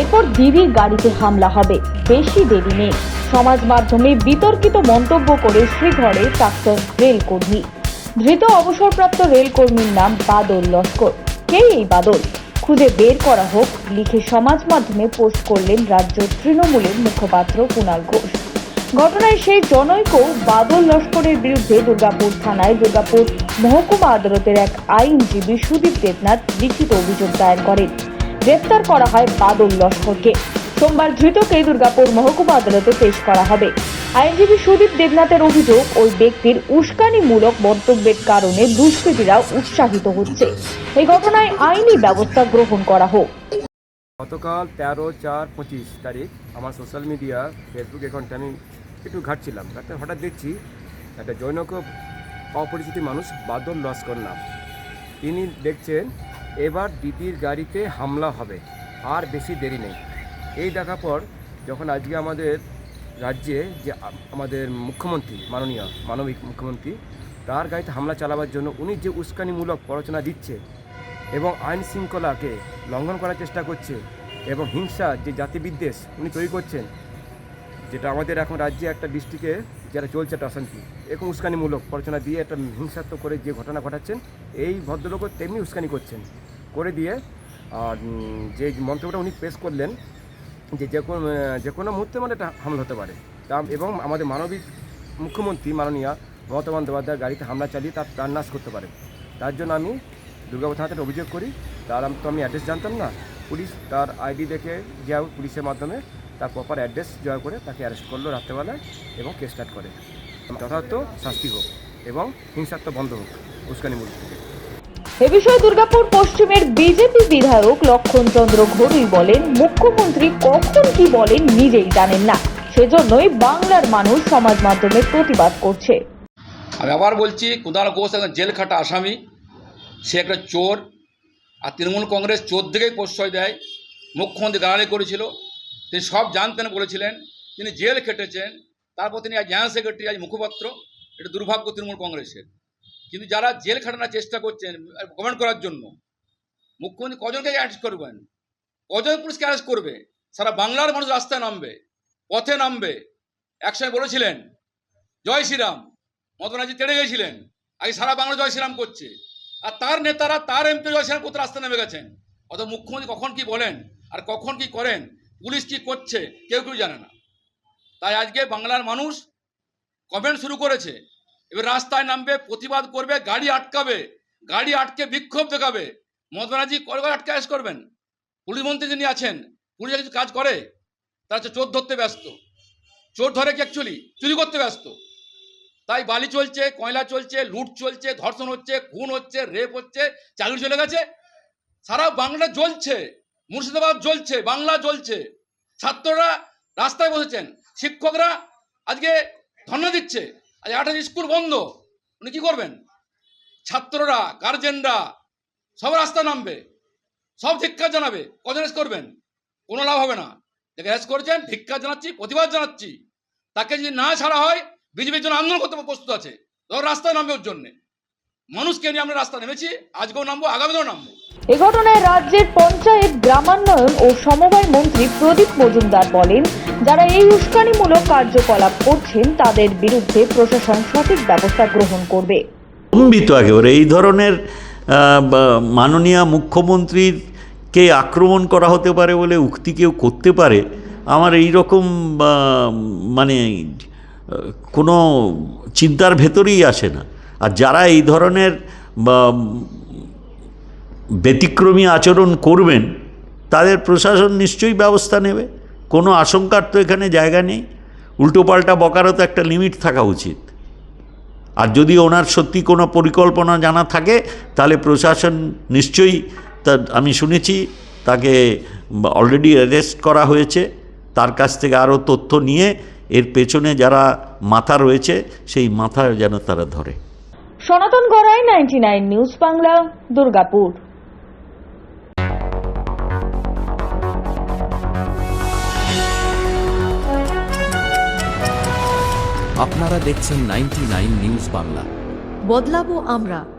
এরপর দিদির গাড়িতে হামলা হবে। বেশি দেরি নেই। সমাজ মাধ্যমে বিতর্কিত মন্তব্য করে শ্রীঘরে প্রাক্তন রেলকর্মী। ধৃত অবসরপ্রাপ্ত রেলকর্মীর নাম বাদল লস্কর। কে এই বাদল? খুঁজে বের করা হোক, লিখে সমাজ মাধ্যমে পোস্ট করলেন রাজ্য তৃণমূলের মুখপাত্র কুণাল ঘোষ। ঘটনায় সেই জনৈক বাদল লস্করের বিরুদ্ধে দুর্গাপুর থানায় দুর্গাপুর মহকুমা আদালতের এক আইনজীবী সুদীপ দেবনাথ লিখিত অভিযোগ দায়ের করেন। গ্রেপ্তার করা হয় বাদল লস্করকে। সোমবার ধৃতকে দুর্গাপুর মহকুমা আদালতে পেশ করা হবে। আইনজীবী সুদীপ দেবনাথের অভিযোগ, ওই ব্যক্তির উস্কানিমূলক মন্তব্যের কারণে দুষ্কৃতীরা উৎসাহিত হচ্ছে। এই ঘটনায় আইনি ব্যবস্থা গ্রহণ করা হোক। গতকাল তেরো চার পঁচিশ তারিখ আমার সোশ্যাল মিডিয়া, ফেসবুক অ্যাকাউন্টে আমি একটু ঘাটছিলাম। ঘাটতে হঠাৎ দেখছি একটা জৈনক অপরিচিত মানুষ বাদল লস্কর নাম। তিনি দেখছেন এবার দিদির গাড়িতে হামলা হবে, আর বেশি দেরি নেই। এই দেখার পর যখন আজকে আমাদের রাজ্যে যে আমাদের মুখ্যমন্ত্রী, মাননীয়, মানবিক মুখ্যমন্ত্রী, তার গাড়িতে হামলা চালাবার জন্য উনি যে উস্কানিমূলক প্ররোচনা দিচ্ছে এবং আইন শৃঙ্খলাকে লঙ্ঘন করার চেষ্টা করছে এবং হিংসা যে জাতিবিদ্বেষ উনি তৈরি করছেন, যেটা আমাদের এখন রাজ্যে একটা ডিস্ট্রিক্টে যারা চলছে একটা অশান্তি। এরকম উস্কানিমূলক প্ররোচনা দিয়ে একটা হিংসাত্মক করে যে ঘটনা ঘটাচ্ছেন, এই ভদ্রলোকও তেমনি উস্কানি করছেন। করে দিয়ে, আর যে মন্তব্যটা উনি পেশ করলেন, যে যে কোনো যে কোনো মুহূর্তে মানে একটা হামলা হতে পারে। তা, এবং আমাদের মানবিক মুখ্যমন্ত্রী মাননীয় মমতা বন্দ্যোপাধ্যায় গাড়িতে হামলা চালিয়ে তার প্রাণ নাশ করতে পারে। তার জন্য আমি দুর্গাপুর থানাতে অভিযোগ করি। তার আমি, তো আমি অ্যাড্রেস জানতাম না। পুলিশ তার আইডি দেখে যা পুলিশের মাধ্যমে, তার প্রপার অ্যাড্রেস জয় করে তাকে অ্যারেস্ট করল রাত্রেবেলায় এবং কেস স্টার্ট করে। যথার্থ শাস্তি হোক এবং হিংসাত্মক বন্ধ হোক। উস্কানিমূলক থেকে। এ বিষয়ে দুর্গাপুর পশ্চিমের বিজেপি বিধায়ক লক্ষণ চন্দ্র ঘড়ুই বলেন, মুখ্যমন্ত্রী কখন কি বলেন নিজেই জানেন না। সেজন্যই বাংলার মানুষ সমাজ মাধ্যমে প্রতিবাদ করছে। আমি আবার বলছি, কুদাল ঘোষ একজন জেল খাটা আসামি। সে একটা চোর। আর তৃণমূল কংগ্রেস চোর দিকেই প্রশ্রয় দেয়। মুখ্যমন্ত্রী গালালি করেছিল। তিনি সব জানতেন বলেছিলেন। তিনি জেল খেটেছেন। তারপর তিনি আজ জেনারেল সেক্রেটারি, আজ মুখপাত্র। এটা দুর্ভাগ্য তৃণমূল কংগ্রেসের। কিন্তু যারা জেল খাটানোর চেষ্টা করছেন গভর্নমেন্ট করার জন্য, মুখ্যমন্ত্রী কজনকে অ্যারেস্ট করবেন? কজন পুলিশকে অ্যারেস্ট করবে? সারা বাংলার মানুষ রাস্তায় নামবে, পথে নামবে। একসময় বলেছিলেন, জয় শ্রীরাম। মতনাজি তেড়ে গেছিলেন আগে সারা বাংলা জয় শ্রীরাম করছে। আর তার নেতারা, তার এমপি জয় শ্রীরাম করতে রাস্তা নেমে গেছেন। অত মুখ্যমন্ত্রী কখন কি বলেন, আর কখন কি করেন, পুলিশ কি করছে, কেউ কেউ জানে না। তাই আজকে বাংলার মানুষ কমেন্ট শুরু করেছে এবার রাস্তায় নামবে, প্রতিবাদ করবে, গাড়ি আটকাবে, গাড়ি আটকে বিক্ষোভ দেখাবে। মমতা ব্যানার্জি কবে করে আটকে আস করবেন? পুলিশ মন্ত্রী যিনি আছেন, পুলিশ কিছু কাজ করে, তারা হচ্ছে চোর ধরতে ব্যস্ত। চোর ধরে কি অ্যাকচুয়ালি চুরি করতে ব্যস্ত। তাই বালি চলছে, কয়লা চলছে, লুট চলছে, ধর্ষণ হচ্ছে, খুন হচ্ছে, রেপ হচ্ছে চাকরি চলে গেছে। সারা বাংলা জ্বলছে, মুর্শিদাবাদ জ্বলছে, বাংলা জ্বলছে। ছাত্ররা রাস্তায় বসেছেন, শিক্ষকরা আজকে ধর্ণা দিচ্ছে। আজ আঠাশ স্কুল বন্ধ। উনি কী করবেন? ছাত্ররা গার্জেনরা সব রাস্তা নামবে, সব ভিক্ষা জানাবে। কজন করবেন? কোনো লাভ হবে না। যাকে হ্যাস করছেন, ভিক্ষা জানাচ্ছি, প্রতিবাদ জানাচ্ছি। তাকে যদি না ছাড়া হয়, বিজেপির জন্য আন্দোলন করতে প্রস্তুত আছে। ধর রাস্তায় নামবে ওর জন্যে। মানুষকে নিয়ে আমরা রাস্তায় নেমেছি আজকেও নামবো আগামীতেও নামবো। এ ঘটনায় রাজ্যের পঞ্চায়েত গ্রামান্বয়ন ও সমবায় মন্ত্রী প্রদীপ মজুমদার বলেন যারা এই উস্কানিমূলক কার্যকলাপ করছেন তাদের বিরুদ্ধে প্রশাসন সঠিক ব্যবস্থা গ্রহণ করবে। স্তম্ভিত একেবারে। এই ধরনের বা- মাননীয় মুখ্যমন্ত্রীর কে আক্রমণ করা হতে পারে বলে উক্তি কেউ করতে পারে আমার এই রকম মানে কোনো চিন্তার ভেতরেই আসে না। আর যারা এই ধরনের ব্যতিক্রমী আচরণ করবেন, তাদের প্রশাসন নিশ্চয়ই ব্যবস্থা নেবে। কোনো আশঙ্কার তো এখানে জায়গা নেই। উল্টোপাল্টা বকারও তো একটা লিমিট থাকা উচিত। আর যদি ওনার সত্যি কোনো পরিকল্পনা জানা থাকে, তাহলে প্রশাসন নিশ্চয়ই তা, আমি শুনেছি, তাকে অলরেডি অ্যারেস্ট করা হয়েছে। তার কাছ থেকে আরও তথ্য নিয়ে, এর পেছনে যারা মাথা রয়েছে, সেই মাথা যেন তারা ধরে। Sanatan Gorai ninety nine news Bangla Durgapur. আপনারা দেখছেন নাইনটি নিউজ বাংলা। বদলাবো আমরা।